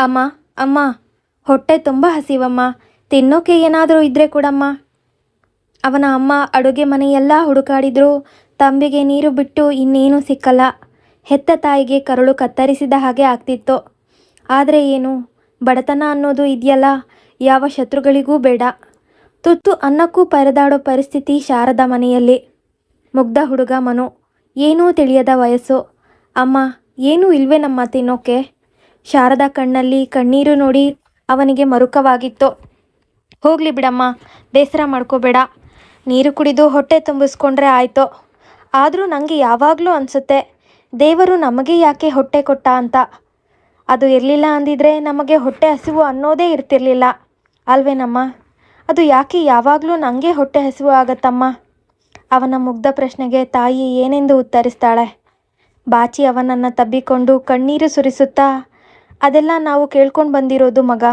ಅಮ್ಮ ಅಮ್ಮ, ಹೊಟ್ಟೆ ತುಂಬ ಹಸಿವಮ್ಮ. ತಿನ್ನೋಕೆ ಏನಾದರೂ ಇದ್ರೆ ಕೊಡಮ್ಮ. ಅವನ ಅಮ್ಮ ಅಡುಗೆ ಮನೆಯೆಲ್ಲ ಹುಡುಕಾಡಿದ್ರು. ತಂಬಿಗೆ ನೀರು ಬಿಟ್ಟು ಇನ್ನೇನು ಸಿಕ್ಕಲ್ಲ. ಹೆತ್ತ ತಾಯಿಗೆ ಕರುಳು ಕತ್ತರಿಸಿದ ಹಾಗೆ ಆಗ್ತಿತ್ತು. ಆದರೆ ಏನು? ಬಡತನ ಅನ್ನೋದು ಇದೆಯಲ್ಲ? ಯಾವ ಶತ್ರುಗಳಿಗೂ ಬೇಡ. ತುತ್ತು ಅನ್ನಕ್ಕೂ ಪರದಾಡೋ ಪರಿಸ್ಥಿತಿ ಶಾರದ ಮನೆಯಲ್ಲಿ. ಮುಗ್ಧ ಹುಡುಗ ಮನು. ಏನೂ ತಿಳಿಯದ ವಯಸ್ಸು. ಅಮ್ಮ, ಏನೂ ಇಲ್ವೇನಮ್ಮ ತಿನ್ನೋಕೆ? ಶಾರದಾ ಕಣ್ಣಲ್ಲಿ ಕಣ್ಣೀರು ನೋಡಿ ಅವನಿಗೆ ಮರುಕವಾಗಿತ್ತು. ಹೋಗಲಿ ಬಿಡಮ್ಮ, ಬೇಸರ ಮಾಡ್ಕೋಬೇಡ. ನೀರು ಕುಡಿದು ಹೊಟ್ಟೆ ತುಂಬಿಸ್ಕೊಂಡ್ರೆ ಆಯಿತು. ಆದರೂ ನನಗೆ ಯಾವಾಗಲೂ ಅನಿಸುತ್ತೆ, ದೇವರು ನಮಗೆ ಯಾಕೆ ಹೊಟ್ಟೆ ಕೊಟ್ಟ ಅಂತ. ಅದು ಇರಲಿಲ್ಲ ಅಂದಿದ್ರೆ ನಮಗೆ ಹೊಟ್ಟೆ ಹಸಿವು ಅನ್ನೋದೇ ಇರ್ತಿರ್ಲಿಲ್ಲ. ಅಲ್ವೇನಮ್ಮ? ಅದು ಯಾಕೆ ಯಾವಾಗಲೂ ನನಗೆ ಹೊಟ್ಟೆ ಹಸಿವು ಆಗತ್ತಮ್ಮ? ಅವನ ಮುಗ್ಧ ಪ್ರಶ್ನೆಗೆ ತಾಯಿ ಏನೆಂದು ಉತ್ತರಿಸ್ತಾಳೆ? ಬಾಚಿ ಅವನನ್ನು ತಬ್ಬಿಕೊಂಡು ಕಣ್ಣೀರು ಸುರಿಸುತ್ತಾ ಅದೆಲ್ಲ ನಾವು ಕೇಳ್ಕೊಂಡು ಬಂದಿರೋದು ಮಗ.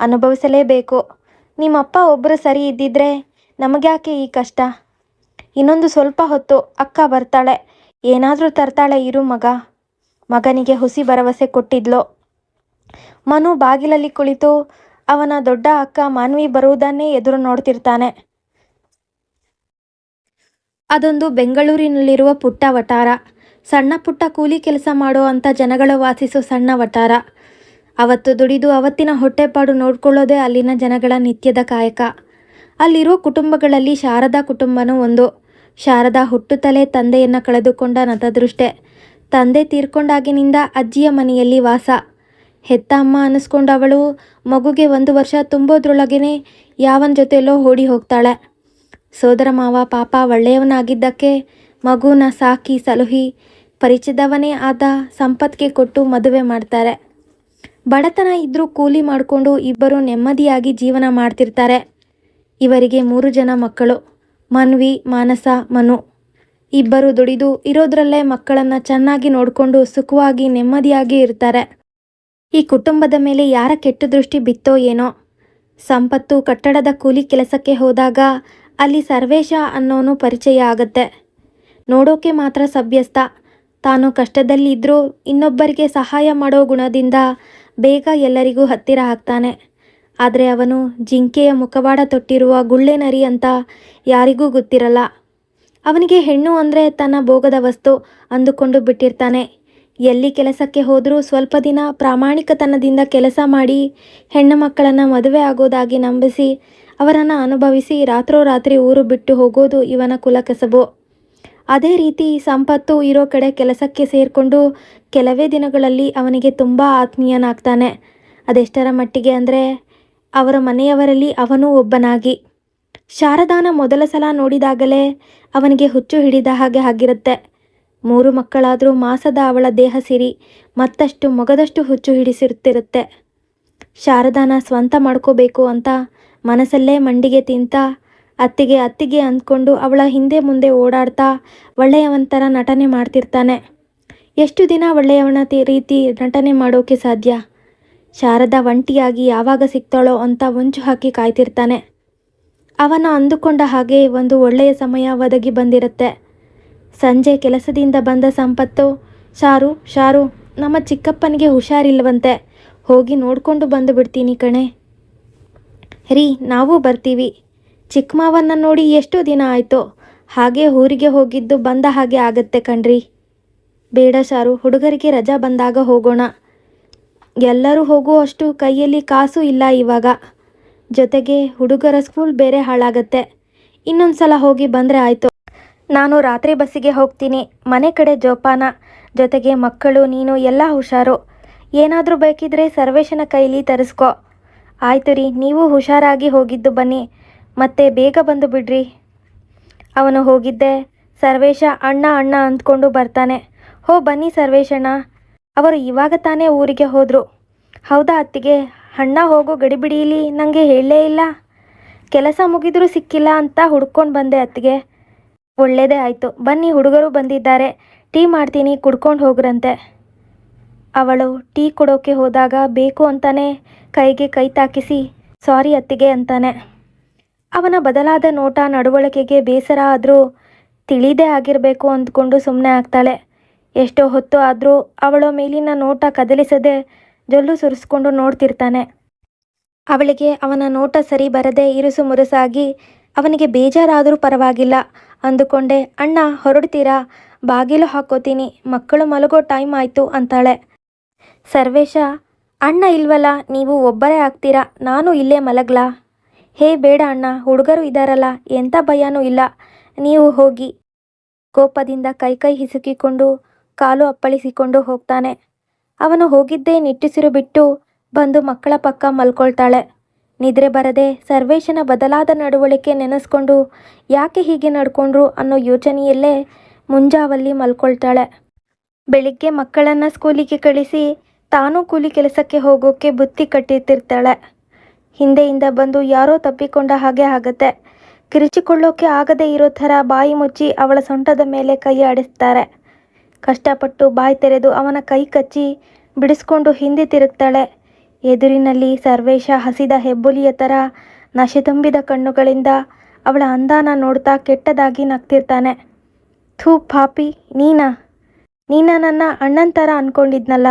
ಅನುಭವಿಸಲೇಬೇಕು. ನಿಮ್ಮಪ್ಪ ಒಬ್ಬರು ಸರಿ ಇದ್ದಿದ್ರೆ ನಮಗ್ಯಾಕೆ ಈ ಕಷ್ಟ? ಇನ್ನೊಂದು ಸ್ವಲ್ಪ ಹೊತ್ತು ಅಕ್ಕ ಬರ್ತಾಳೆ. ಏನಾದರೂ ತರ್ತಾಳೆ ಇರು ಮಗ. ಮಗನಿಗೆ ಹುಸಿ ಭರವಸೆ ಕೊಟ್ಟಿದ್ಲು. ಮನು ಬಾಗಿಲಲ್ಲಿ ಕುಳಿತು ಅವನ ದೊಡ್ಡ ಅಕ್ಕ ಮಾನ್ವಿ ಬರುವುದನ್ನೇ ಎದುರು ನೋಡ್ತಿರ್ತಾನೆ. ಅದೊಂದು ಬೆಂಗಳೂರಿನಲ್ಲಿರುವ ಪುಟ್ಟ ವಟಾರ. ಸಣ್ಣ ಪುಟ್ಟ ಕೂಲಿ ಕೆಲಸ ಮಾಡೋ ಅಂಥ ಜನಗಳು ವಾಸಿಸೋ ಸಣ್ಣ ವಟಾರ. ಅವತ್ತು ದುಡಿದು ಅವತ್ತಿನ ಹೊಟ್ಟೆಪಾಡು ನೋಡ್ಕೊಳ್ಳೋದೇ ಅಲ್ಲಿನ ಜನಗಳ ನಿತ್ಯದ ಕಾಯಕ. ಅಲ್ಲಿರೋ ಕುಟುಂಬಗಳಲ್ಲಿ ಶಾರದಾ ಕುಟುಂಬನೂ ಒಂದು. ಶಾರದಾ ಹುಟ್ಟುತ್ತಲೇ ತಂದೆಯನ್ನು ಕಳೆದುಕೊಂಡ ನತದೃಷ್ಟೆ. ತಂದೆ ತೀರ್ಕೊಂಡಾಗಿನಿಂದ ಅಜ್ಜಿಯ ಮನೆಯಲ್ಲಿ ವಾಸ. ಹೆತ್ತ ಅಮ್ಮ ಅವಳು, ಮಗುಗೆ ಒಂದು ವರ್ಷ ತುಂಬೋದ್ರೊಳಗೇನೆ ಯಾವನ ಜೊತೆಲೋ ಓಡಿ ಹೋಗ್ತಾಳೆ. ಸೋದರ ಮಾವ, ಪಾಪ ಒಳ್ಳೆಯವನಾಗಿದ್ದಕ್ಕೆ ಮಗುನ ಸಾಕಿ, ಸಲುಹಿ ಪರಿಚಿತವನೇ ಆದ ಸಂಪತ್ಗೆ ಕೊಟ್ಟು ಮದುವೆ ಮಾಡ್ತಾರೆ. ಬಡತನ ಇದ್ದರೂ ಕೂಲಿ ಮಾಡಿಕೊಂಡು ಇಬ್ಬರು ನೆಮ್ಮದಿಯಾಗಿ ಜೀವನ ಮಾಡ್ತಿರ್ತಾರೆ. ಇವರಿಗೆ ಮೂರು ಜನ ಮಕ್ಕಳು, ಮನ್ವಿ, ಮಾನಸ, ಮನು. ಇಬ್ಬರು ದುಡಿದು ಇರೋದ್ರಲ್ಲೇ ಮಕ್ಕಳನ್ನು ಚೆನ್ನಾಗಿ ನೋಡಿಕೊಂಡು ಸುಖವಾಗಿ ನೆಮ್ಮದಿಯಾಗಿ ಇರ್ತಾರೆ. ಈ ಕುಟುಂಬದ ಮೇಲೆ ಯಾರ ಕೆಟ್ಟ ದೃಷ್ಟಿ ಬಿತ್ತೋ ಏನೋ. ಸಂಪತ್ತು ಕಟ್ಟಡದ ಕೂಲಿ ಕೆಲಸಕ್ಕೆ ಹೋದಾಗ ಅಲ್ಲಿ ಸರ್ವೇಶ ಅನ್ನೋನು ಪರಿಚಯ ಆಗತ್ತೆ. ನೋಡೋಕೆ ಮಾತ್ರ ಸಭ್ಯಸ್ಥ. ತಾನು ಕಷ್ಟದಲ್ಲಿದ್ದರೂ ಇನ್ನೊಬ್ಬರಿಗೆ ಸಹಾಯ ಮಾಡೋ ಗುಣದಿಂದ ಬೇಗ ಎಲ್ಲರಿಗೂ ಹತ್ತಿರ ಹಾಕ್ತಾನೆ ಆದರೆ ಅವನು ಜಿಂಕೆಯ ಮುಖವಾಡ ತೊಟ್ಟಿರುವ ಗುಳ್ಳೆ ನರಿ ಅಂತ ಯಾರಿಗೂ ಗೊತ್ತಿರಲ್ಲ. ಅವನಿಗೆ ಹೆಣ್ಣು ಅಂದರೆ ತನ್ನ ಭೋಗದ ವಸ್ತು ಅಂದುಕೊಂಡು ಬಿಟ್ಟಿರ್ತಾನೆ. ಎಲ್ಲಿ ಕೆಲಸಕ್ಕೆ ಹೋದರೂ ಸ್ವಲ್ಪ ದಿನ ಪ್ರಾಮಾಣಿಕತನದಿಂದ ಕೆಲಸ ಮಾಡಿ ಹೆಣ್ಣು ಮಕ್ಕಳನ್ನು ಮದುವೆ ಆಗೋದಾಗಿ ನಂಬಿಸಿ ಅವರನ್ನು ಅನುಭವಿಸಿ ರಾತ್ರೋರಾತ್ರಿ ಊರು ಬಿಟ್ಟು ಹೋಗೋದು ಇವನ ಕುಲಕಸಬು. ಅದೇ ರೀತಿ ಸಂಪತ್ತು ಇರೋ ಕಡೆ ಕೆಲಸಕ್ಕೆ ಸೇರಿಕೊಂಡು ಕೆಲವೇ ದಿನಗಳಲ್ಲಿ ಅವನಿಗೆ ತುಂಬ ಆತ್ಮೀಯನಾಗ್ತಾನೆ. ಅದೆಷ್ಟರ ಮಟ್ಟಿಗೆ ಅಂದರೆ ಅವರ ಮನೆಯವರಲ್ಲಿ ಅವನೂ ಒಬ್ಬನಾಗಿ. ಶಾರದಾನ ಮೊದಲ ಸಲ ನೋಡಿದಾಗಲೇ ಅವನಿಗೆ ಹುಚ್ಚು ಹಿಡಿದ ಹಾಗೆ ಆಗಿರುತ್ತೆ. ಮೂರು ಮಕ್ಕಳಾದರೂ ಮಾಸದ ಅವಳ ದೇಹ ಸಿರಿ, ಮತ್ತಷ್ಟು ಮೊಗದಷ್ಟು ಹುಚ್ಚು ಹಿಡಿಸಿರುತ್ತಿರುತ್ತೆ. ಶಾರದಾನ ಸ್ವಂತ ಮಾಡ್ಕೋಬೇಕು ಅಂತ ಮನಸ್ಸಲ್ಲೇ ಮಂಡಿಗೆ ತಿಂತ ಅತ್ತಿಗೆ ಅತ್ತಿಗೆ ಅಂದ್ಕೊಂಡು ಅವಳ ಹಿಂದೆ ಮುಂದೆ ಓಡಾಡ್ತಾ ಒಳ್ಳೆಯವಂತರ ನಟನೆ ಮಾಡ್ತಿರ್ತಾನೆ. ಎಷ್ಟು ದಿನ ಒಳ್ಳೆಯವನ ರೀತಿ ನಟನೆ ಮಾಡೋಕೆ ಸಾಧ್ಯ? ಶಾರದಾ ಒಂಟಿಯಾಗಿ ಯಾವಾಗ ಸಿಗ್ತಾಳೋ ಅಂತ ಹೊಂಚು ಹಾಕಿ ಕಾಯ್ತಿರ್ತಾನೆ. ಅವನ ಅಂದುಕೊಂಡ ಹಾಗೆ ಒಂದು ಒಳ್ಳೆಯ ಸಮಯ ಒದಗಿ ಬಂದಿರುತ್ತೆ. ಸಂಜೆ ಕೆಲಸದಿಂದ ಬಂದ ಸಂಪತ್ತು, ಶಾರು ಶಾರು, ನಮ್ಮ ಚಿಕ್ಕಪ್ಪನಿಗೆ ಹುಷಾರಿಲ್ಲವಂತೆ ಹೋಗಿ ನೋಡಿಕೊಂಡು ಬಂದು ಬಿಡ್ತೀನಿ ಕಣೆ. ರೀ, ನಾವು ಬರ್ತೀವಿ. ಚಿಕ್ಕಮ್ಮವನ್ನ ನೋಡಿ ಎಷ್ಟು ದಿನ ಆಯಿತು. ಹಾಗೆ ಊರಿಗೆ ಹೋಗಿದ್ದು ಬಂದ ಹಾಗೆ ಆಗತ್ತೆ ಕಣ್ರಿ. ಬೇಡ ಶಾರು ಹುಡುಗರಿಗೆ ರಜಾ ಬಂದಾಗ ಹೋಗೋಣ. ಎಲ್ಲರೂ ಹೋಗುವಷ್ಟು ಕೈಯಲ್ಲಿ ಕಾಸು ಇಲ್ಲ ಇವಾಗ. ಜೊತೆಗೆ ಹುಡುಗರ ಸ್ಕೂಲ್ ಬೇರೆ ಹಾಳಾಗತ್ತೆ. ಇನ್ನೊಂದು ಸಲ ಹೋಗಿ ಬಂದರೆ ಆಯಿತು. ನಾನು ರಾತ್ರಿ ಬಸ್ಸಿಗೆ ಹೋಗ್ತೀನಿ. ಮನೆ ಕಡೆ ಜೋಪಾನ. ಜೊತೆಗೆ ಮಕ್ಕಳು, ನೀನು ಎಲ್ಲ ಹುಷಾರು. ಏನಾದರೂ ಬೇಕಿದ್ರೆ ಸರ್ವೇಶನ ಕೈಲಿ ತರಿಸ್ಕೊ. ಆಯ್ತು ರೀ, ನೀವು ಹುಷಾರಾಗಿ ಹೋಗಿದ್ದು ಬನ್ನಿ. ಮತ್ತೆ ಬೇಗ ಬಂದು ಬಿಡ್ರಿ. ಅವನು ಹೋಗಿದ್ದೆ. ಸರ್ವೇಶ ಅಣ್ಣ ಅಣ್ಣ ಅಂದ್ಕೊಂಡು ಬರ್ತಾನೆ. ಹೋ, ಬನ್ನಿ ಸರ್ವೇಶಣ್ಣ. ಅವರು ಇವಾಗ ತಾನೇ ಊರಿಗೆ ಹೋದರು. ಹೌದಾ ಅತ್ತಿಗೆ? ಅಣ್ಣ ಹೋಗೋ ಗಡಿಬಿಡೀಲಿ ನನಗೆ ಹೇಳಲೇ ಇಲ್ಲ. ಕೆಲಸ ಮುಗಿದರೂ ಸಿಕ್ಕಿಲ್ಲ ಅಂತ ಹುಡ್ಕೊಂಡು ಬಂದೆ ಅತ್ತಿಗೆ. ಒಳ್ಳೆಯದೇ ಆಯಿತು. ಬನ್ನಿ ಹುಡುಗರು ಬಂದಿದ್ದಾರೆ. ಟೀ ಮಾಡ್ತೀನಿ, ಕುಡ್ಕೊಂಡು ಹೋಗ್ರಂತೆ. ಅವಳು ಟೀ ಕೊಡೋಕೆ ಹೋದಾಗ ಬೇಕು ಅಂತಾನೆ ಕೈಗೆ ಕೈ ತಾಕಿಸಿ, ಸಾರಿ ಅತ್ತಿಗೆ ಅಂತಾನೆ. ಅವನ ಬದಲಾದ ನೋಟ ನಡವಳಿಕೆಗೆ ಬೇಸರ ಆದರೂ ತಿಳಿದೇ ಆಗಿರಬೇಕು ಅಂದ್ಕೊಂಡು ಸುಮ್ಮನೆ ಆಗ್ತಾಳೆ. ಎಷ್ಟೋ ಹೊತ್ತು ಆದರೂ ಅವಳ ಮೇಲಿನ ನೋಟ ಕದಲಿಸದೆ ಜೊಲ್ಲು ಸುರಿಸ್ಕೊಂಡು ನೋಡ್ತಿರ್ತಾನೆ. ಅವಳಿಗೆ ಅವನ ನೋಟ ಸರಿ ಬರದೆ ಇರುಸು ಮುರುಸಾಗಿ, ಅವನಿಗೆ ಬೇಜಾರಾದರೂ ಪರವಾಗಿಲ್ಲ ಅಂದುಕೊಂಡೆ, ಅಣ್ಣ, ಹೊರಡ್ತೀರಾ? ಬಾಗಿಲು ಹಾಕೋತೀನಿ. ಮಕ್ಕಳು ಮಲಗೋ ಟೈಮ್ ಆಯಿತು ಅಂತಾಳೆ. ಸರ್ವೇಶ, ಅಣ್ಣ ಇಲ್ವಲ್ಲ, ನೀವು ಒಬ್ಬರೇ ಆಗ್ತೀರಾ? ನಾನು ಇಲ್ಲೇ ಮಲಗ್ಲಾ? ಹೇ ಬೇಡ ಅಣ್ಣ, ಹುಡುಗರು ಇದ್ದಾರಲ್ಲ ಎಂಥ ಭಯನೂ ಇಲ್ಲ. ನೀವು ಹೋಗಿ. ಕೋಪದಿಂದ ಕೈಕೈ ಹಿಸುಕಿಕೊಂಡು, ಕಾಲು ಅಪ್ಪಳಿಸಿಕೊಂಡು ಹೋಗ್ತಾನೆ. ಅವನು ಹೋಗಿದ್ದೇ ನಿಟ್ಟುಸಿರು ಬಿಟ್ಟು ಬಂದು ಮಕ್ಕಳ ಪಕ್ಕ ಮಲ್ಕೊಳ್ತಾಳೆ. ನಿದ್ರೆ ಬರದೆ ಸರ್ವೇಶನ ಬದಲಾದ ನಡವಳಿಕೆ ನೆನೆಸ್ಕೊಂಡು ಯಾಕೆ ಹೀಗೆ ನಡ್ಕೊಂಡ್ರು ಅನ್ನೋ ಯೋಚನೆಯಲ್ಲೇ ಮುಂಜಾವಲ್ಲಿ ಮಲ್ಕೊಳ್ತಾಳೆ. ಬೆಳಿಗ್ಗೆ ಮಕ್ಕಳನ್ನು ಸ್ಕೂಲಿಗೆ ಕಳಿಸಿ ತಾನೂ ಕೂಲಿ ಕೆಲಸಕ್ಕೆ ಹೋಗೋಕ್ಕೆ ಬುತ್ತಿ ಕಟ್ಟಿರ್ತಿರ್ತಾಳೆ. ಹಿಂದೆಯಿಂದ ಬಂದು ಯಾರೋ ತಪ್ಪಿಕೊಂಡ ಹಾಗೆ ಆಗತ್ತೆ. ಕಿರಿಚಿಕೊಳ್ಳೋಕೆ ಆಗದೇ ಇರೋ ಥರ ಬಾಯಿ ಮುಚ್ಚಿ ಅವಳ ಸೊಂಟದ ಮೇಲೆ ಕೈ ಆಡಿಸ್ತಾರೆ. ಕಷ್ಟಪಟ್ಟು ಬಾಯಿ ತೆರೆದು ಅವನ ಕೈ ಕಚ್ಚಿ ಬಿಡಿಸ್ಕೊಂಡು ಹಿಂದೆ ತಿರುಗ್ತಾಳೆ. ಎದುರಿನಲ್ಲಿ ಸರ್ವೇಶ ಹಸಿದ ಹೆಬ್ಬುಲಿಯ ಥರ ನಶೆ ತುಂಬಿದ ಕಣ್ಣುಗಳಿಂದ ಅವಳ ಅಂದಾನ ನೋಡ್ತಾ ಕೆಟ್ಟದಾಗಿ ನಗ್ತಿರ್ತಾನೆ. ಥೂ ಪಾಪಿ, ನೀನಾ? ನೀನಾ ನನ್ನ ಅಣ್ಣನ ಥರ ಅಂದ್ಕೊಂಡಿದ್ನಲ್ಲ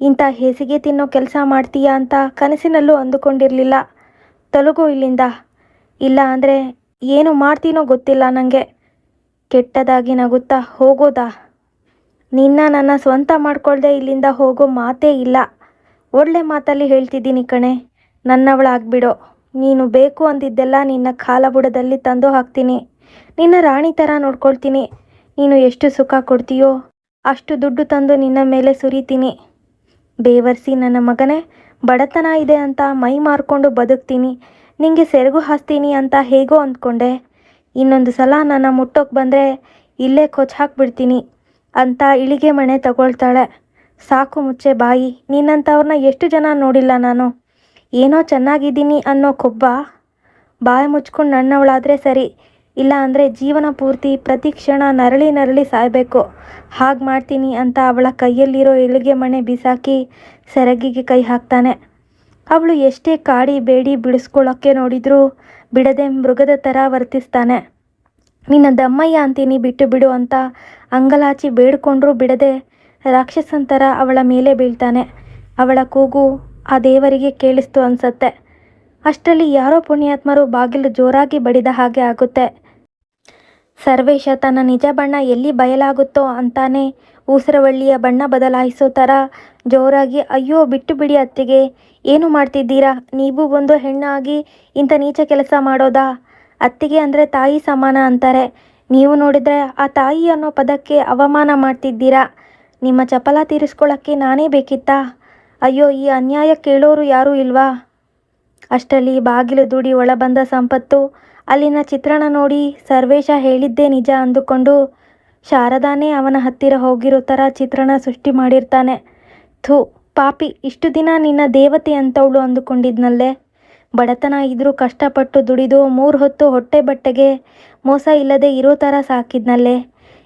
ಇಂಥ ಹೇಸಿಗೆ ತಿನ್ನೋ ಕೆಲಸ ಮಾಡ್ತೀಯಾ ಅಂತ ಕನಸಿನಲ್ಲೂ ಅಂದುಕೊಂಡಿರಲಿಲ್ಲ. ತಲುಗು ಇಲ್ಲಿಂದ. ಇಲ್ಲ ಅಂದರೆ ಏನು ಮಾಡ್ತೀನೋ ಗೊತ್ತಿಲ್ಲ ನನಗೆ ಕೆಟ್ಟದಾಗಿ ನಗುತ್ತಾ ಹೋಗೋದಾ? ನಿನ್ನ ನನ್ನ ಸ್ವಂತ ಮಾಡ್ಕೊಳ್ದೆ ಇಲ್ಲಿಂದ ಹೋಗೋ ಮಾತೇ ಇಲ್ಲ. ಒಳ್ಳೆ ಮಾತಲ್ಲಿ ಹೇಳ್ತಿದ್ದೀನಿ ಕಣೆ. ನನ್ನವಳಾಗ್ಬಿಡೋ. ನೀನು ಬೇಕು ಅಂದಿದ್ದೆಲ್ಲ ನಿನ್ನ ಕಾಲಬುಡದಲ್ಲಿ ತಂದು ಹಾಕ್ತೀನಿ. ನಿನ್ನ ರಾಣಿ ಥರ ನೋಡ್ಕೊಳ್ತೀನಿ. ನೀನು ಎಷ್ಟು ಸುಖ ಕೊಡ್ತೀಯೋ ಅಷ್ಟು ದುಡ್ಡು ತಂದು ನಿನ್ನ ಮೇಲೆ ಸುರಿತೀನಿ. ಬೇವರ್ಸಿ, ನನ್ನ ಮಗನೇ, ಬಡತನ ಇದೆ ಅಂತ ಮೈ ಮಾರ್ಕೊಂಡು ಬದುಕ್ತೀನಿ. ನಿಂಗೆ ಸೆರಗು ಹಾಸ್ತೀನಿ ಅಂತ ಹೇಗೋ ಅಂದ್ಕೊಂಡೆ. ಇನ್ನೊಂದು ಸಲ ನನ್ನ ಮುಟ್ಟೋಕೆ ಬಂದರೆ ಇಲ್ಲೇ ಕೊಚ್ಚ ಹಾಕ್ಬಿಡ್ತೀನಿ ಅಂತ ಇಳಿಗೆ ಮಣೆ ತಗೊಳ್ತಾಳೆ. ಸಾಕು ಮುಚ್ಚೆ ಬಾಯಿ, ನಿನ್ನಂಥವ್ರನ್ನ ಎಷ್ಟು ಜನ ನೋಡಿಲ್ಲ ನಾನು? ಏನೋ ಚೆನ್ನಾಗಿದ್ದೀನಿ ಅನ್ನೋ ಕೊಬ್ಬ ಬಾಯಿ ಮುಚ್ಕೊಂಡು ನನ್ನವಳಾದರೆ ಸರಿ ಇಲ್ಲ ಅಂದರೆ ಜೀವನ ಪೂರ್ತಿ ಪ್ರತಿ ಕ್ಷಣ ನರಳಿ ನರಳಿ ಸಾಯಬೇಕು. ಹಾಗೆ ಮಾಡ್ತೀನಿ ಅಂತ ಅವಳ ಕೈಯಲ್ಲಿರೋ ಇಳಿಗೆ ಮಣೆ ಬಿಸಾಕಿ ಸೆರಗಿಗೆ ಕೈ ಹಾಕ್ತಾನೆ. ಅವಳು ಎಷ್ಟೇ ಕಾಡಿ ಬೇಡಿ ಬಿಡಿಸ್ಕೊಳ್ಳೋಕ್ಕೆ ನೋಡಿದರೂ ಬಿಡದೆ ಮೃಗದ ಥರ ವರ್ತಿಸ್ತಾನೆ. ನಿನ್ನ ದಮ್ಮಯ್ಯ ಅಂತೀನಿ ಬಿಟ್ಟು ಬಿಡು ಅಂತ ಅಂಗಲಾಚಿ ಬೇಡ್ಕೊಂಡ್ರೂ ಬಿಡದೆ ರಾಕ್ಷಸನ ಥರ ಅವಳ ಮೇಲೆ ಬೀಳ್ತಾನೆ. ಅವಳ ಕೂಗು ಆ ದೇವರಿಗೆ ಕೇಳಿಸ್ತು ಅನ್ಸತ್ತೆ. ಅಷ್ಟರಲ್ಲಿ ಯಾರೋ ಪುಣ್ಯಾತ್ಮರು ಬಾಗಿಲು ಜೋರಾಗಿ ಬಡಿದ ಹಾಗೆ ಆಗುತ್ತೆ. ಸರ್ವೇಶ ತನ್ನ ನಿಜ ಬಣ್ಣ ಎಲ್ಲಿ ಬಯಲಾಗುತ್ತೋ ಅಂತಾನೆ ಊಸರವಳ್ಳಿಯ ಬಣ್ಣ ಬದಲಾಯಿಸೋ ಥರ ಜೋರಾಗಿ, ಅಯ್ಯೋ, ಬಿಟ್ಟು ಬಿಡಿ ಅತ್ತಿಗೆ, ಏನು ಮಾಡ್ತಿದ್ದೀರಾ? ನೀವು ಒಂದು ಹೆಣ್ಣಾಗಿ ಇಂಥ ನೀಚ ಕೆಲಸ ಮಾಡೋದಾ? ಅತ್ತಿಗೆ ಅಂದರೆ ತಾಯಿ ಸಮಾನ ಅಂತಾರೆ. ನೀವು ನೋಡಿದರೆ ಆ ತಾಯಿ ಅನ್ನೋ ಪದಕ್ಕೆ ಅವಮಾನ ಮಾಡ್ತಿದ್ದೀರಾ? ನಿಮ್ಮ ಚಪಲ ತೀರಿಸ್ಕೊಳ್ಳೋಕ್ಕೆ ನಾನೇ ಬೇಕಿತ್ತಾ? ಅಯ್ಯೋ, ಈ ಅನ್ಯಾಯ ಕೇಳೋರು ಯಾರೂ ಇಲ್ವಾ? ಅಷ್ಟರಲ್ಲಿ ಬಾಗಿಲು ದುಡಿ ಒಳಬಂದ ಸಂಪತ್ತು ಅಲ್ಲಿನ ಚಿತ್ರಣ ನೋಡಿ ಸರ್ವೇಶ ಹೇಳಿದ್ದೇ ನಿಜ ಅಂದುಕೊಂಡು ಶಾರದಾನೇ ಅವನ ಹತ್ತಿರ ಹೋಗಿರೋ ಥರ ಚಿತ್ರಣ ಸೃಷ್ಟಿ ಮಾಡಿರ್ತಾನೆ. ಥೂ, ಪಾಪಿ, ಇಷ್ಟು ದಿನ ನಿನ್ನ ದೇವತೆ ಅಂತವಳು ಅಂದುಕೊಂಡಿದ್ನಲ್ಲೇ. ಬಡತನ ಇದ್ರೂ ಕಷ್ಟಪಟ್ಟು ದುಡಿದು ಮೂರು ಹೊತ್ತು ಹೊಟ್ಟೆ ಬಟ್ಟೆಗೆ ಮೋಸ ಇಲ್ಲದೆ ಇರೋ ಥರ ಸಾಕಿದ್ನಲ್ಲೇ.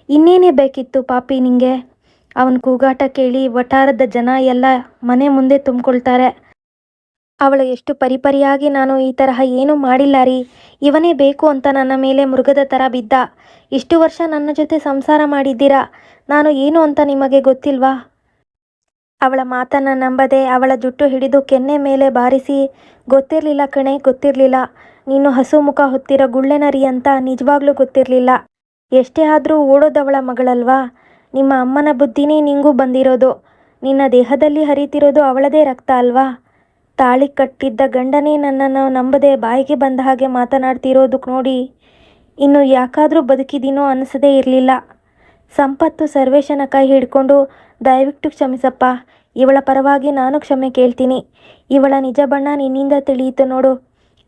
ಇನ್ನೇನೇ ಬೇಕಿತ್ತು ಪಾಪಿ ನಿಂಗೆ? ಅವನ ಕೂಗಾಟ ಕೇಳಿ, ವಠಾರದ ಜನ ಎಲ್ಲ ಮನೆ ಮುಂದೆ ತುಂಬಿಕೊಳ್ತಾರೆ. ಅವಳು ಎಷ್ಟು ಪರಿಪರಿಯಾಗಿ ನಾನು ಈ ತರಹ ಏನೂ ಮಾಡಿಲ್ಲ ರೀ. ಇವನೇ ಬೇಕು ಅಂತ ನನ್ನ ಮೇಲೆ ಮೃಗದ ಥರ ಬಿದ್ದ. ಇಷ್ಟು ವರ್ಷ ನನ್ನ ಜೊತೆ ಸಂಸಾರ ಮಾಡಿದ್ದೀರಾ? ನಾನು ಏನು ಅಂತ ನಿಮಗೆ ಗೊತ್ತಿಲ್ವಾ? ಅವಳ ಮಾತನ್ನು ನಂಬದೆ ಅವಳ ಜುಟ್ಟು ಹಿಡಿದು ಕೆನ್ನೆ ಮೇಲೆ ಬಾರಿಸಿ, ಗೊತ್ತಿರಲಿಲ್ಲ ಕಣೆ, ಗೊತ್ತಿರಲಿಲ್ಲ. ನೀನು ಹಸು ಮುಖ ಹೊತ್ತಿರೋ ಗುಳ್ಳೆನರಿ ಅಂತ ನಿಜವಾಗ್ಲೂ ಗೊತ್ತಿರಲಿಲ್ಲ. ಎಷ್ಟೇ ಆದರೂ ಓಡೋದವಳ ಮಗಳಲ್ವಾ? ನಿಮ್ಮ ಅಮ್ಮನ ಬುದ್ಧಿನೇ ನಿಂಗೂ ಬಂದಿರೋದು. ನಿನ್ನ ದೇಹದಲ್ಲಿ ಹರಿತಿರೋದು ಅವಳದೇ ರಕ್ತ ಅಲ್ವಾ? ತಾಳಿ ಕಟ್ಟಿದ್ದ ಗಂಡನೇ ನನ್ನನ್ನು ನಂಬದೆ ಬಾಯಿಗೆ ಬಂದ ಹಾಗೆ ಮಾತನಾಡ್ತಿರೋದಕ್ಕೆ ನೋಡಿ. ಇನ್ನು ಯಾಕಾದರೂ ಬದುಕಿದೀನೋ ಅನಿಸದೇ ಇರಲಿಲ್ಲ. ಸಂಪತ್ತು ಸರ್ವೇಶನ ಕೈ ಹಿಡ್ಕೊಂಡು ದಯವಿಟ್ಟು ಕ್ಷಮಿಸಪ್ಪ. ಇವಳ ಪರವಾಗಿ ನಾನು ಕ್ಷಮೆ ಕೇಳ್ತೀನಿ. ಇವಳ ನಿಜ ಬಣ್ಣ ನಿನ್ನಿಂದ ತಿಳಿಯಿತು ನೋಡು.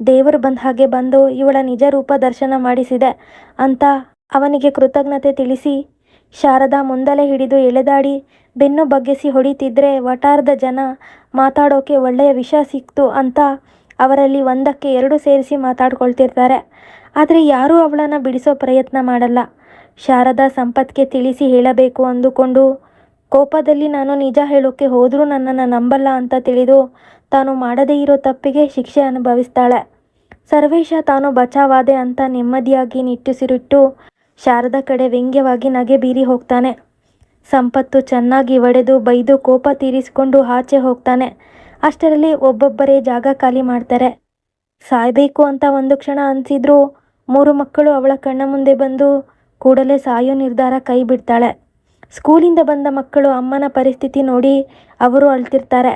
ದೇವರು ಬಂದ ಹಾಗೆ ಬಂದು ಇವಳ ನಿಜ ರೂಪ ದರ್ಶನ ಮಾಡಿಸಿದೆ ಅಂತ ಅವನಿಗೆ ಕೃತಜ್ಞತೆ ತಿಳಿಸಿ ಶಾರದಾ ಮುಂದಲೆ ಹಿಡಿದು ಎಳೆದಾಡಿ ಬೆನ್ನು ಬಗ್ಗಿಸಿ ಹೊಡಿತಿದ್ರೆ ವಠಾರದ ಜನ ಮಾತಾಡೋಕೆ ಒಳ್ಳೆಯ ವಿಷಯ ಸಿಕ್ತು ಅಂತ ಅವರಲ್ಲಿ ಒಂದಕ್ಕೆ ಎರಡು ಸೇರಿಸಿ ಮಾತಾಡ್ಕೊಳ್ತಿರ್ತಾರೆ. ಆದರೆ ಯಾರೂ ಅವಳನ್ನು ಬಿಡಿಸೋ ಪ್ರಯತ್ನ ಮಾಡಲ್ಲ. ಶಾರದಾ ಸಂಪತ್ಗೆ ತಿಳಿಸಿ ಹೇಳಬೇಕು ಅಂದುಕೊಂಡು, ಕೋಪದಲ್ಲಿ ನಾನು ನಿಜ ಹೇಳೋಕ್ಕೆ ಹೋದರೂ ನನ್ನನ್ನು ನಂಬಲ್ಲ ಅಂತ ತಿಳಿದು ತಾನು ಮಾಡದೇ ಇರೋ ತಪ್ಪಿಗೆ ಶಿಕ್ಷೆ ಅನುಭವಿಸ್ತಾಳೆ. ಸರ್ವೇಶ ತಾನು ಬಚಾವಾದೆ ಅಂತ ನೆಮ್ಮದಿಯಾಗಿ ನಿಟ್ಟುಸಿರಿಟ್ಟು ಶಾರದಾ ಕಡೆ ವ್ಯಂಗ್ಯವಾಗಿ ನಗೆ ಬೀರಿ ಹೋಗ್ತಾನೆ. ಸಂಪತ್ತು ಚೆನ್ನಾಗಿ ಒಡೆದು ಬೈದು ಕೋಪ ತೀರಿಸಿಕೊಂಡು ಆಚೆ ಹೋಗ್ತಾನೆ. ಅಷ್ಟರಲ್ಲಿ ಒಬ್ಬೊಬ್ಬರೇ ಜಾಗ ಖಾಲಿ ಮಾಡ್ತಾರೆ. ಸಾಯಬೇಕು ಅಂತ ಒಂದು ಕ್ಷಣ ಅನಿಸಿದ್ರು ಮೂರು ಮಕ್ಕಳು ಅವಳ ಕಣ್ಣ ಮುಂದೆ ಬಂದು ಕೂಡಲೇ ಸಾಯೋ ನಿರ್ಧಾರ ಕೈ ಬಿಡ್ತಾಳೆ. ಸ್ಕೂಲಿಂದ ಬಂದ ಮಕ್ಕಳು ಅಮ್ಮನ ಪರಿಸ್ಥಿತಿ ನೋಡಿ ಅವರು ಅಳ್ತಿರ್ತಾರೆ.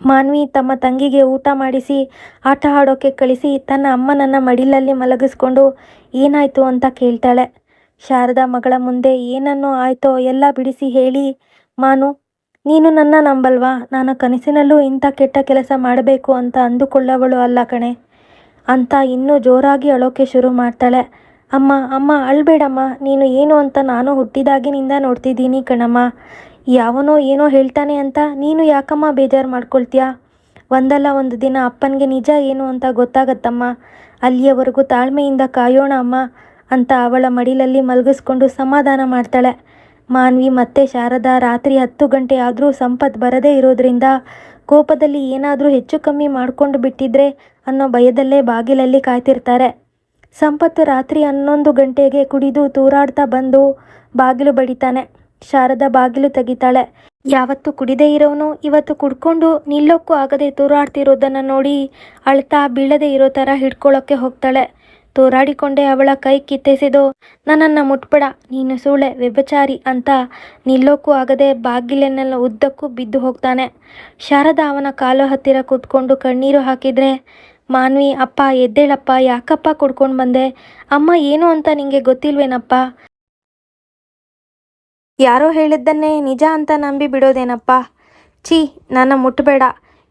ಮಾನ್ವಿ ತಮ್ಮ ತಂಗಿಗೆ ಊಟ ಮಾಡಿಸಿ, ಆಟ ಆಡೋಕ್ಕೆ ಕಳಿಸಿ ತನ್ನ ಅಮ್ಮನನ್ನು ಮಡಿಲಲ್ಲಿ ಮಲಗಿಸ್ಕೊಂಡು ಏನಾಯಿತು ಅಂತ ಕೇಳ್ತಾಳೆ. ಶಾರದಾ ಮಗಳ ಮುಂದೆ ಏನನ್ನೋ ಆಯಿತೋ ಎಲ್ಲ ಬಿಡಿಸಿ ಹೇಳಿ, ಮಾನು, ನೀನು ನನ್ನ ನಂಬಲ್ವಾ? ನಾನು ಕನಸಿನಲ್ಲೂ ಇಂಥ ಕೆಟ್ಟ ಕೆಲಸ ಮಾಡಬೇಕು ಅಂತ ಅಂದುಕೊಳ್ಳವಳು ಅಲ್ಲ ಕಣೆ. ಅಂತ ಇನ್ನೂ ಜೋರಾಗಿ ಅಳೋಕೆ ಶುರು ಮಾಡ್ತಾಳೆ. ಅಮ್ಮ ಅಮ್ಮ, ಅಳ್ಬೇಡಮ್ಮ. ನೀನು ಏನು ಅಂತ ನಾನು ಹುಟ್ಟಿದಾಗಿನಿಂದ ನೋಡ್ತಿದ್ದೀನಿ ಕಣಮ್ಮ. ಯಾವನೋ ಏನೋ ಹೇಳ್ತಾನೆ ಅಂತ ನೀನು ಯಾಕಮ್ಮ ಬೇಜಾರು ಮಾಡ್ಕೊಳ್ತೀಯಾ? ಒಂದಲ್ಲ ಒಂದು ದಿನ ಅಪ್ಪನಿಗೆ ನಿಜ ಏನು ಅಂತ ಗೊತ್ತಾಗತ್ತಮ್ಮ. ಅಲ್ಲಿಯವರೆಗೂ ತಾಳ್ಮೆಯಿಂದ ಕಾಯೋಣ ಅಮ್ಮ ಅಂತ ಅವಳ ಮಡಿಲಲ್ಲಿ ಮಲಗಿಸ್ಕೊಂಡು ಸಮಾಧಾನ ಮಾಡ್ತಾಳೆ. ಮಾನ್ವಿ ಮತ್ತೆ ಶಾರದಾ ರಾತ್ರಿ ಹತ್ತು ಗಂಟೆ ಆದರೂ ಸಂಪತ್ ಬರದೇ ಇರೋದ್ರಿಂದ ಕೋಪದಲ್ಲಿ ಏನಾದರೂ ಹೆಚ್ಚು ಕಮ್ಮಿ ಮಾಡಿಕೊಂಡು ಬಿಟ್ಟಿದ್ರೆ ಅನ್ನೋ ಭಯದಲ್ಲೇ ಬಾಗಿಲಲ್ಲಿ ಕಾಯ್ತಿರ್ತಾರೆ. ಸಂಪತ್ತು ರಾತ್ರಿ ಹನ್ನೊಂದು ಗಂಟೆಗೆ ಕುಡಿದು ತೂರಾಡ್ತಾ ಬಂದು ಬಾಗಿಲು ಬಡಿತಾನೆ. ಶಾರದಾ ಬಾಗಿಲು ತೆಗಿತಾಳೆ. ಯಾವತ್ತು ಕುಡಿದೇ ಇರೋನು, ಇವತ್ತು ಕುಡ್ಕೊಂಡು ನಿಲ್ಲೋಕ್ಕೂ ಆಗದೆ ತೂರಾಡ್ತಿರೋದನ್ನು ನೋಡಿ ಅಳ್ತಾ ಬೀಳದೆ ಇರೋ ಥರ ಹಿಡ್ಕೊಳ್ಳೋಕ್ಕೆ ಹೋಗ್ತಾಳೆ. ತೋರಾಡಿಕೊಂಡೆ ಅವಳ ಕೈ ಕಿತ್ತೆಸೆದು, ನನ್ನನ್ನು ಮುಟ್ಬೇಡ, ನೀನು ಸೂಳೆ ವ್ಯಭಚಾರಿ ಅಂತ ನಿಲ್ಲೋಕ್ಕೂ ಆಗದೆ ಬಾಗಿಲನ್ನೆಲ್ಲ ಉದ್ದಕ್ಕೂ ಬಿದ್ದು ಹೋಗ್ತಾನೆ. ಶಾರದಾ ಅವನ ಕಾಲು ಹತ್ತಿರ ಕೂತ್ಕೊಂಡು ಕಣ್ಣೀರು ಹಾಕಿದ್ರೆ, ಮಾನ್ವಿ, ಅಪ್ಪ, ಎದ್ದೇಳಪ್ಪ, ಯಾಕಪ್ಪ ಕುಡ್ಕೊಂಡು ಬಂದೆ? ಅಮ್ಮ ಏನು ಅಂತ ನಿಂಗೆ ಗೊತ್ತಿಲ್ವೇನಪ್ಪ? ಯಾರೋ ಹೇಳಿದ್ದನ್ನೇ ನಿಜ ಅಂತ ನಂಬಿ ಬಿಡೋದೇನಪ್ಪ? ಛೀ, ನನ್ನ ಮುಟ್ಟಬೇಡ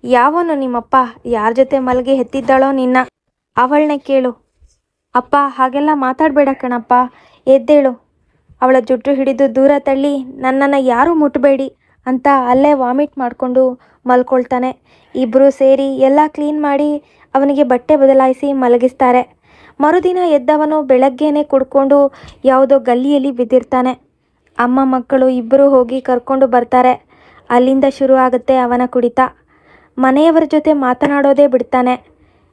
ಯಾವನು ನಿಮ್ಮಪ್ಪ? ಯಾರ ಜೊತೆ ಮಲಗಿ ಹೆತ್ತಿದ್ದಾಳೋ ನಿನ್ನ? ಅವಳನ್ನೇ ಕೇಳು. ಅಪ್ಪ, ಹಾಗೆಲ್ಲ ಮಾತಾಡಬೇಡ ಕಣಪ್ಪ. ಎದ್ದೇಳು. ಅವಳ ಜುಟ್ಟು ಹಿಡಿದು ದೂರ ತಳ್ಳಿ, ನನ್ನನ್ನು ಯಾರೂ ಮುಟ್ಟಬೇಡಿ ಅಂತ ಅಲ್ಲೇ ವಾಮಿಟ್ ಮಾಡಿಕೊಂಡು ಮಲ್ಕೊಳ್ತಾನೆ. ಇಬ್ಬರು ಸೇರಿ ಎಲ್ಲ ಕ್ಲೀನ್ ಮಾಡಿ ಅವನಿಗೆ ಬಟ್ಟೆ ಬದಲಾಯಿಸಿ ಮಲಗಿಸ್ತಾರೆ. ಮರುದಿನ ಎದ್ದವನು ಬೆಳಗ್ಗೆನೇ ಕುಡ್ಕೊಂಡು ಯಾವುದೋ ಗಲ್ಲಿಯಲ್ಲಿ ಬಿದ್ದಿರ್ತಾನೆ. ಅಮ್ಮ ಮಕ್ಕಳು ಇಬ್ಬರು ಹೋಗಿ ಕರ್ಕೊಂಡು ಬರ್ತಾರೆ. ಅಲ್ಲಿಂದ ಶುರು ಆಗುತ್ತೆ ಅವನ ಕುಡಿತ. ಮನೆಯವರ ಜೊತೆ ಮಾತನಾಡೋದೇ ಬಿಡ್ತಾನೆ.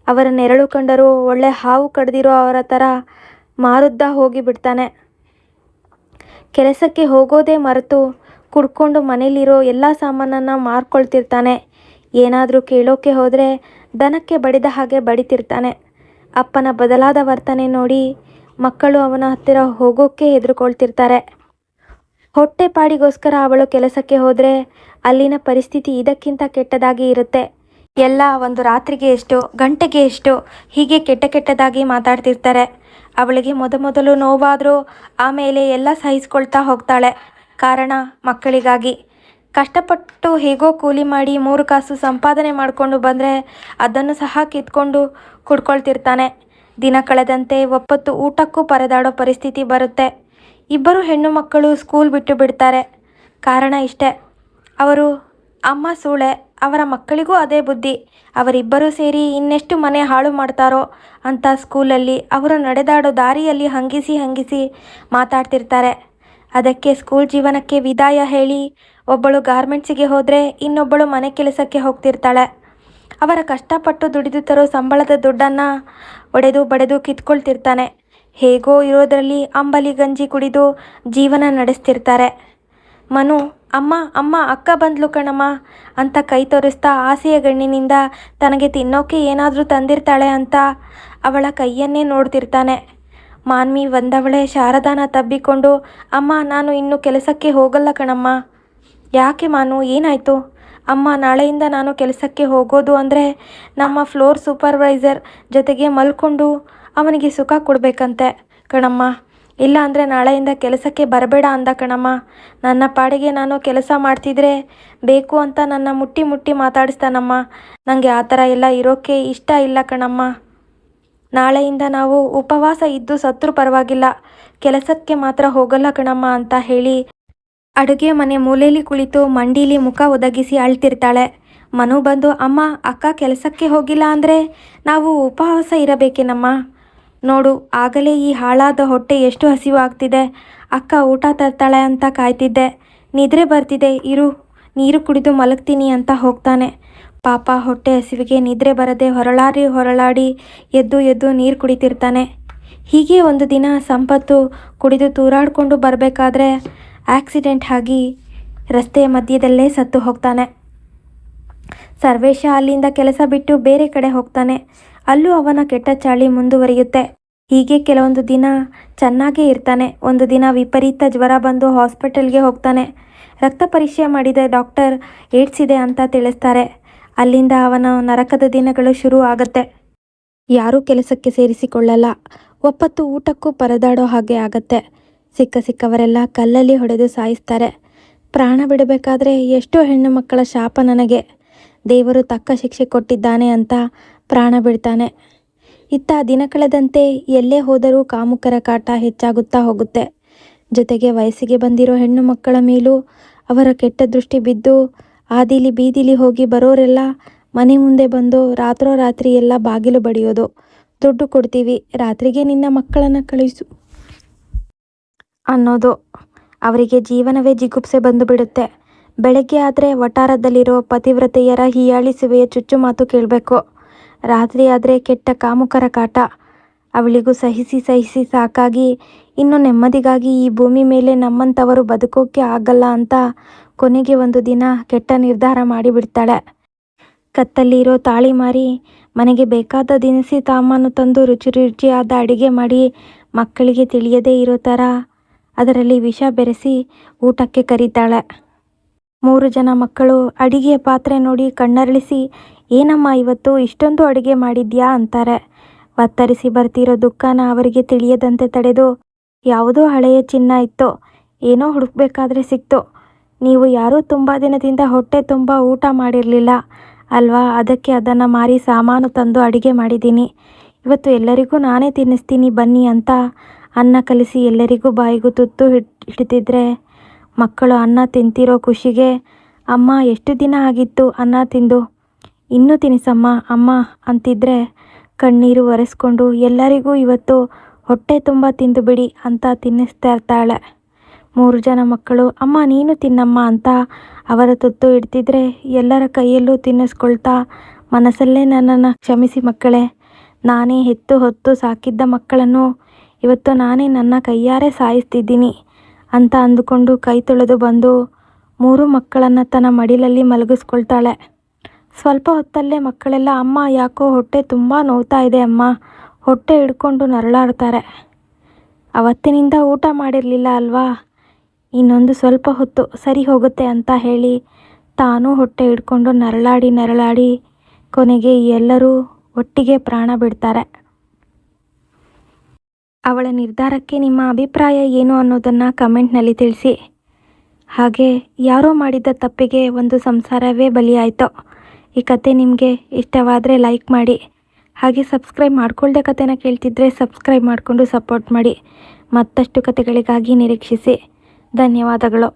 ಅವರ ನೆರಳು ಕಂಡರೂ ಒಳ್ಳೆ ಹಾವು ಕಡ್ದಿರೋ ಅವರ ಥರ ಮಾರುದ್ದ ಹೋಗಿ ಬಿಡ್ತಾನೆ. ಕೆಲಸಕ್ಕೆ ಹೋಗೋದೇ ಮರೆತು ಕುಡ್ಕೊಂಡು ಮನೇಲಿರೋ ಎಲ್ಲ ಸಾಮಾನನ್ನು ಮಾರ್ಕೊಳ್ತಿರ್ತಾನೆ. ಏನಾದರೂ ಕೇಳೋಕೆ ಹೋದರೆ ದನಕ್ಕೆ ಬಡಿದ ಹಾಗೆ ಬಡಿತಿರ್ತಾನೆ. ಅಪ್ಪನ ಬದಲಾದ ವರ್ತನೆ ನೋಡಿ ಮಕ್ಕಳು ಅವನ ಹತ್ತಿರ ಹೋಗೋಕ್ಕೆ ಹೆದರ್ಕೊಳ್ತಿರ್ತಾರೆ. ಹೊಟ್ಟೆಪಾಡಿಗೋಸ್ಕರ ಅವಳು ಕೆಲಸಕ್ಕೆ ಹೋದರೆ ಅಲ್ಲಿನ ಪರಿಸ್ಥಿತಿ ಇದಕ್ಕಿಂತ ಕೆಟ್ಟದಾಗಿ ಇರುತ್ತೆ. ಎಲ್ಲ ಒಂದು ರಾತ್ರಿಗೆ ಎಷ್ಟು, ಗಂಟೆಗೆ ಎಷ್ಟು ಹೀಗೆ ಕೆಟ್ಟ ಕೆಟ್ಟದಾಗಿ ಮಾತಾಡ್ತಿರ್ತಾರೆ. ಅವಳಿಗೆ ಮೊದಮೊದಲು ನೋವಾದರೂ ಆಮೇಲೆ ಎಲ್ಲ ಸಹಿಸ್ಕೊಳ್ತಾ ಹೋಗ್ತಾಳೆ. ಕಾರಣ ಮಕ್ಕಳಿಗಾಗಿ. ಕಷ್ಟಪಟ್ಟು ಹೇಗೋ ಕೂಲಿ ಮಾಡಿ ಮೂರು ಕಾಸು ಸಂಪಾದನೆ ಮಾಡಿಕೊಂಡು ಬಂದರೆ ಅದನ್ನು ಸಹ ಕಿತ್ಕೊಂಡು ಕುಡ್ಕೊಳ್ತಿರ್ತಾನೆ. ದಿನ ಕಳೆದಂತೆ ಒಪ್ಪತ್ತು ಊಟಕ್ಕೂ ಪರದಾಡೋ ಪರಿಸ್ಥಿತಿ ಬರುತ್ತೆ. ಇಬ್ಬರು ಹೆಣ್ಣು ಮಕ್ಕಳು ಸ್ಕೂಲ್ ಬಿಟ್ಟು ಬಿಡ್ತಾರೆ. ಕಾರಣ ಇಷ್ಟೇ. ಅವರು ಅಮ್ಮ ಸೂಳೆ, ಅವರ ಮಕ್ಕಳಿಗೂ ಅದೇ ಬುದ್ಧಿ. ಅವರಿಬ್ಬರೂ ಸೇರಿ ಇನ್ನೆಷ್ಟು ಮನೆ ಹಾಳು ಮಾಡ್ತಾರೋ ಅಂತ ಸ್ಕೂಲಲ್ಲಿ ಅವರು ನಡೆದಾಡೋ ದಾರಿಯಲ್ಲಿ ಹಂಗಿಸಿ ಹಂಗಿಸಿ ಮಾತಾಡ್ತಿರ್ತಾರೆ. ಅದಕ್ಕೆ ಸ್ಕೂಲ್ ಜೀವನಕ್ಕೆ ವಿದಾಯ ಹೇಳಿ ಒಬ್ಬಳು ಗಾರ್ಮೆಂಟ್ಸಿಗೆ ಹೋದರೆ ಇನ್ನೊಬ್ಬಳು ಮನೆ ಕೆಲಸಕ್ಕೆ ಹೋಗ್ತಿರ್ತಾಳೆ. ಅವರ ಕಷ್ಟಪಟ್ಟು ದುಡಿದು ತರೋ ಸಂಬಳದ ದುಡ್ಡನ್ನು ಒಡೆದು ಬಡೆದು ಕಿತ್ಕೊಳ್ತಿರ್ತಾನೆ. ಹೇಗೋ ಇರೋದರಲ್ಲಿ ಅಂಬಲಿ ಗಂಜಿ ಕುಡಿದು ಜೀವನ ನಡೆಸ್ತಿರ್ತಾರೆ. ಮನು, ಅಮ್ಮ ಅಮ್ಮ, ಅಕ್ಕ ಬಂದ್ಲು ಕಣಮ್ಮ ಅಂತ ಕೈ ತೋರಿಸ್ತಾ ಆಸೆಯ ಗಣ್ಣಿನಿಂದ ತನಗೆ ತಿನ್ನೋಕೆ ಏನಾದರೂ ತಂದಿರ್ತಾಳೆ ಅಂತ ಅವಳ ಕೈಯನ್ನೇ ನೋಡ್ತಿರ್ತಾನೆ. ಮಾನ್ವಿ ಬಂದವಳೆ ಶಾರದಾನ ತಬ್ಬಿಕೊಂಡು, ಅಮ್ಮ, ನಾನು ಇನ್ನು ಕೆಲಸಕ್ಕೆ ಹೋಗಲ್ಲ ಕಣಮ್ಮ. ಯಾಕೆ ಮಾನು, ಏನಾಯಿತು? ಅಮ್ಮ, ನಾಳೆಯಿಂದ ನಾನು ಕೆಲಸಕ್ಕೆ ಹೋಗೋದು ಅಂದರೆ ನಮ್ಮ ಫ್ಲೋರ್ ಸೂಪರ್ವೈಸರ್ ಜೊತೆಗೆ ಮಲ್ಕೊಂಡು ಅವನಿಗೆ ಸುಖ ಕೊಡಬೇಕಂತೆ, ಕಣಮ್ಮ. ಇಲ್ಲ ಅಂದರೆ ನಾಳೆಯಿಂದ ಕೆಲಸಕ್ಕೆ ಬರಬೇಡ ಅಂದ ಕಣಮ್ಮ. ನನ್ನ ಪಾಡಿಗೆ ನಾನು ಕೆಲಸ ಮಾಡ್ತಿದ್ರೆ ಬೇಕು ಅಂತ ನನ್ನ ಮುಟ್ಟಿ ಮುಟ್ಟಿ ಮಾತಾಡಿಸ್ತಾನಮ್ಮ. ನನಗೆ ಆ ಥರ ಎಲ್ಲ ಇರೋಕ್ಕೆ ಇಷ್ಟ ಇಲ್ಲ ಕಣಮ್ಮ. ನಾಳೆಯಿಂದ ನಾವು ಉಪವಾಸ ಇದ್ದು ಸತ್ರು ಪರವಾಗಿಲ್ಲ. ಕೆಲಸಕ್ಕೆ ಮಾತ್ರ ಹೋಗಲ್ಲ ಕಣಮ್ಮ ಅಂತ ಹೇಳಿ ಅಡುಗೆ ಮನೆ ಮೂಲೆಯಲ್ಲಿ ಕುಳಿತು ಮಂಡೀಲಿ ಮುಖ ಒದಗಿಸಿ ಅಳ್ತಿರ್ತಾಳೆ. ಮನು ಬಂದು, ಅಮ್ಮ, ಅಕ್ಕ ಕೆಲಸಕ್ಕೆ ಹೋಗಿಲ್ಲ ಅಂದರೆ ನಾವು ಉಪವಾಸ ಇರಬೇಕೇನಮ್ಮ? ನೋಡು, ಆಗಲೇ ಈ ಹಾಳಾದ ಹೊಟ್ಟೆ ಎಷ್ಟು ಹಸಿವು ಆಗ್ತಿದೆ. ಅಕ್ಕ, ಊಟ ತರ್ತಾಳೆ ಅಂತ ಕಾಯ್ತಿದ್ದೆ. ನಿದ್ರೆ ಬರ್ತಿದೆ, ಇರು, ನೀರು ಕುಡಿದು ಮಲಗ್ತೀನಿ ಅಂತ ಹೋಗ್ತಾನೆ. ಪಾಪ ಹೊಟ್ಟೆ ಹಸಿವಿಗೆ ನಿದ್ರೆ ಬರದೆ ಹೊರಳಾರಿ ಹೊರಳಾಡಿ ಎದ್ದು ಎದ್ದು ನೀರು ಕುಡಿತಿರ್ತಾನೆ. ಹೀಗೆ ಒಂದು ದಿನ ಸಂಪತ್ತು ಕುಡಿದು ತೂರಾಡಿಕೊಂಡು ಬರಬೇಕಾದ್ರೆ ಆಕ್ಸಿಡೆಂಟ್ ಆಗಿ ರಸ್ತೆಯ ಮಧ್ಯದಲ್ಲೇ ಸತ್ತು ಹೋಗ್ತಾನೆ. ಸರ್ವೇಶ ಅಲ್ಲಿಂದ ಕೆಲಸ ಬಿಟ್ಟು ಬೇರೆ ಕಡೆ ಹೋಗ್ತಾನೆ. ಅಲ್ಲೂ ಅವನ ಕೆಟ್ಟ ಚಾಳಿ ಮುಂದುವರಿಯುತ್ತೆ. ಹೀಗೆ ಕೆಲವೊಂದು ದಿನ ಚೆನ್ನಾಗೇ ಇರ್ತಾನೆ. ಒಂದು ದಿನ ವಿಪರೀತ ಜ್ವರ ಬಂದು ಹಾಸ್ಪಿಟಲ್ಗೆ ಹೋಗ್ತಾನೆ. ರಕ್ತ ಪರೀಕ್ಷೆ ಮಾಡಿದ ಡಾಕ್ಟರ್ ಏಡ್ಸ್ ಇದೆ ಅಂತ ತಿಳಿಸ್ತಾರೆ. ಅಲ್ಲಿಂದ ಅವನ ನರಕದ ದಿನಗಳು ಶುರು ಆಗತ್ತೆ. ಯಾರೂ ಕೆಲಸಕ್ಕೆ ಸೇರಿಸಿಕೊಳ್ಳಲ್ಲ. ಒಪ್ಪತ್ತು ಊಟಕ್ಕೂ ಪರದಾಡೋ ಹಾಗೆ ಆಗತ್ತೆ. ಸಿಕ್ಕ ಸಿಕ್ಕವರೆಲ್ಲ ಕಲ್ಲಲ್ಲಿ ಹೊಡೆದು ಸಾಯಿಸ್ತಾರೆ. ಪ್ರಾಣ ಬಿಡಬೇಕಾದ್ರೆ ಎಷ್ಟೋ ಹೆಣ್ಣು ಮಕ್ಕಳ ಶಾಪ ನನಗೆ. ದೇವರು ತಕ್ಕ ಶಿಕ್ಷೆ ಕೊಟ್ಟಿದ್ದಾನೆ ಅಂತ ಪ್ರಾಣ ಬಿಡ್ತಾನೆ. ಇತ್ತ ದಿನ ಕಳೆದಂತೆ ಎಲ್ಲೇ ಹೋದರೂ ಕಾಮುಕರ ಕಾಟ ಹೆಚ್ಚಾಗುತ್ತಾ ಹೋಗುತ್ತೆ. ಜೊತೆಗೆ ವಯಸ್ಸಿಗೆ ಬಂದಿರೋ ಹೆಣ್ಣು ಮಕ್ಕಳ ಮೇಲೂ ಅವರ ಕೆಟ್ಟ ದೃಷ್ಟಿ ಬಿದ್ದು ಆದಿಲಿ ಬೀದಿಲಿ ಹೋಗಿ ಬರೋರೆಲ್ಲ ಮನೆ ಮುಂದೆ ಬಂದು ರಾತ್ರೋರಾತ್ರಿ ಎಲ್ಲ ಬಾಗಿಲು ಬಡಿಯೋದು. ದುಡ್ಡು ಕೊಡ್ತೀವಿ, ರಾತ್ರಿಗೆ ನಿನ್ನ ಮಕ್ಕಳನ್ನು ಕಳಿಸು. ಅನ್ನೋದು. ಅವರಿಗೆ ಜೀವನವೇ ಜಿಗುಪ್ಸೆ ಬಂದು ಬಿಡುತ್ತೆ. ಬೆಳಗ್ಗೆ ಆದರೆ ವಟಾರದಲ್ಲಿರೋ ಪತಿವ್ರತೆಯರ ಹೀಯಾಳಿಸುವೆಯ ಚುಚ್ಚುಮಾತು ಕೇಳಬೇಕು. ರಾತ್ರಿ ಆದರೆ ಕೆಟ್ಟ ಕಾಮುಕರ ಕಾಟ. ಅವಳಿಗೂ ಸಹಿಸಿ ಸಹಿಸಿ ಸಾಕಾಗಿ, ಇನ್ನು ನೆಮ್ಮದಿಗಾಗಿ ಈ ಭೂಮಿ ಮೇಲೆ ನಮ್ಮಂಥವರು ಬದುಕೋಕೆ ಆಗಲ್ಲ ಅಂತ ಕೊನೆಗೆ ಒಂದು ದಿನ ಕೆಟ್ಟ ನಿರ್ಧಾರ ಮಾಡಿಬಿಡ್ತಾಳೆ. ಕತ್ತಲ್ಲಿರೋ ತಾಳಿ ಮಾರಿ, ಮನೆಗೆ ಬೇಕಾದ ದಿನಸಿ ತಾಮನ್ನು ತಂದು ರುಚಿ ರುಚಿಯಾದ ಅಡುಗೆ ಮಾಡಿ ಮಕ್ಕಳಿಗೆ ತಿಳಿಯದೇ ಇರೋ ಥರ ಅದರಲ್ಲಿ ವಿಷ ಬೆರೆಸಿ ಊಟಕ್ಕೆ ಕರೀತಾಳೆ. ಮೂರು ಜನ ಮಕ್ಕಳು ಅಡಿಗೆಯ ಪಾತ್ರೆ ನೋಡಿ ಕಣ್ಣರಳಿಸಿ, ಏನಮ್ಮ ಇವತ್ತು ಇಷ್ಟೊಂದು ಅಡುಗೆ ಮಾಡಿದ್ಯಾ? ಅಂತಾರೆ. ಒತ್ತರಿಸಿ ಬರ್ತಿರೋ ದುಃಖನ ಅವರಿಗೆ ತಿಳಿಯದಂತೆ ತಡೆದು, ಯಾವುದೋ ಹಳೆಯ ಚಿನ್ನ ಇತ್ತು, ಏನೋ ಹುಡುಕ್ಬೇಕಾದ್ರೆ ಸಿಕ್ತು. ನೀವು ಯಾರೂ ತುಂಬ ದಿನದಿಂದ ಹೊಟ್ಟೆ ತುಂಬ ಊಟ ಮಾಡಿರಲಿಲ್ಲ ಅಲ್ವಾ? ಅದಕ್ಕೆ ಅದನ್ನು ಮಾರಿ ಸಾಮಾನು ತಂದು ಅಡುಗೆ ಮಾಡಿದ್ದೀನಿ. ಇವತ್ತು ಎಲ್ಲರಿಗೂ ನಾನೇ ತಿನ್ನಿಸ್ತೀನಿ ಬನ್ನಿ ಅಂತ ಅನ್ನ ಕಲಿಸಿ ಎಲ್ಲರಿಗೂ ಬಾಯಿಗೂ ತುತ್ತು ಹಿಡ್ ಹಿಡ್ತಿದ್ರೆ ಮಕ್ಕಳು ಅನ್ನ ತಿಂತಿರೋ ಖುಷಿಗೆ, ಅಮ್ಮ, ಎಷ್ಟು ದಿನ ಆಗಿತ್ತು ಅನ್ನ ತಿಂದು? ಇನ್ನೂ ತಿನಿಸಮ್ಮ ಅಮ್ಮ, ಅಂತಿದ್ರೆ, ಕಣ್ಣೀರು ಒರೆಸ್ಕೊಂಡು ಎಲ್ಲರಿಗೂ ಇವತ್ತು ಹೊಟ್ಟೆ ತುಂಬ ತಿಂದು ಬಿಡಿ ಅಂತ ತಿನ್ನಿಸ್ತಾ ಇರ್ತಾಳೆ. ಮೂರು ಜನ ಮಕ್ಕಳು, ಅಮ್ಮ, ನೀನು ತಿನ್ನಮ್ಮ, ಅಂತ ಅವರ ತುತ್ತು ಇಡ್ತಿದ್ರೆ ಎಲ್ಲರ ಕೈಯಲ್ಲೂ ತಿನ್ನಿಸ್ಕೊಳ್ತಾ ಮನಸ್ಸಲ್ಲೇ ನನ್ನನ್ನು ಕ್ಷಮಿಸಿ ಮಕ್ಕಳೇ. ನಾನೇ ಹೆತ್ತು ಹೊತ್ತು ಸಾಕಿದ್ದ ಮಕ್ಕಳನ್ನು ಇವತ್ತು ನಾನೇ ನನ್ನ ಕೈಯಾರೆ ಸಾಯಿಸ್ತಿದ್ದೀನಿ. ಅಂತ ಅಂದುಕೊಂಡು ಕೈ ತೊಳೆದು ಬಂದು ಮೂರು ಮಕ್ಕಳನ್ನು ತನ್ನ ಮಡಿಲಲ್ಲಿ ಮಲಗಿಸ್ಕೊಳ್ತಾಳೆ. ಸ್ವಲ್ಪ ಹೊತ್ತಲ್ಲೇ ಮಕ್ಕಳೆಲ್ಲ, ಅಮ್ಮ, ಯಾಕೋ ಹೊಟ್ಟೆ ತುಂಬ ನೋವ್ತಾ ಇದೆ ಅಮ್ಮ. ಹೊಟ್ಟೆ ಹಿಡ್ಕೊಂಡು ನರಳಾಡ್ತಾರೆ. ಅವತ್ತಿನಿಂದ ಊಟ ಮಾಡಿರಲಿಲ್ಲ ಅಲ್ವಾ? ಇನ್ನೊಂದು ಸ್ವಲ್ಪ ಹೊತ್ತು ಸರಿ ಹೋಗುತ್ತೆ ಅಂತ ಹೇಳಿ ತಾನೂ ಹೊಟ್ಟೆ ಹಿಡ್ಕೊಂಡು ನರಳಾಡಿ ನರಳಾಡಿ ಕೊನೆಗೆ ಎಲ್ಲರೂ ಒಟ್ಟಿಗೆ ಪ್ರಾಣ ಬಿಡ್ತಾರೆ. ಅವಳ ನಿರ್ಧಾರಕ್ಕೆ ನಿಮ್ಮ ಅಭಿಪ್ರಾಯ ಏನು ಅನ್ನೋದನ್ನು ಕಮೆಂಟ್ನಲ್ಲಿ ತಿಳಿಸಿ. ಹಾಗೆ ಯಾರೋ ಮಾಡಿದ ತಪ್ಪಿಗೆ ಒಂದು ಸಂಸಾರವೇ ಬಲಿಯಾಯಿತು. ಈ ಕತೆ ನಿಮಗೆ ಇಷ್ಟವಾದರೆ ಲೈಕ್ ಮಾಡಿ. ಹಾಗೆ ಸಬ್ಸ್ಕ್ರೈಬ್ ಮಾಡ್ಕೊಳ್ಳದೆ ಕತೆನ ಕೇಳ್ತಿದ್ರೆ ಸಬ್ಸ್ಕ್ರೈಬ್ ಮಾಡಿಕೊಂಡು ಸಪೋರ್ಟ್ ಮಾಡಿ. ಮತ್ತಷ್ಟು ಕತೆಗಳಿಗಾಗಿ ನಿರೀಕ್ಷಿಸಿ. ಧನ್ಯವಾದಗಳು.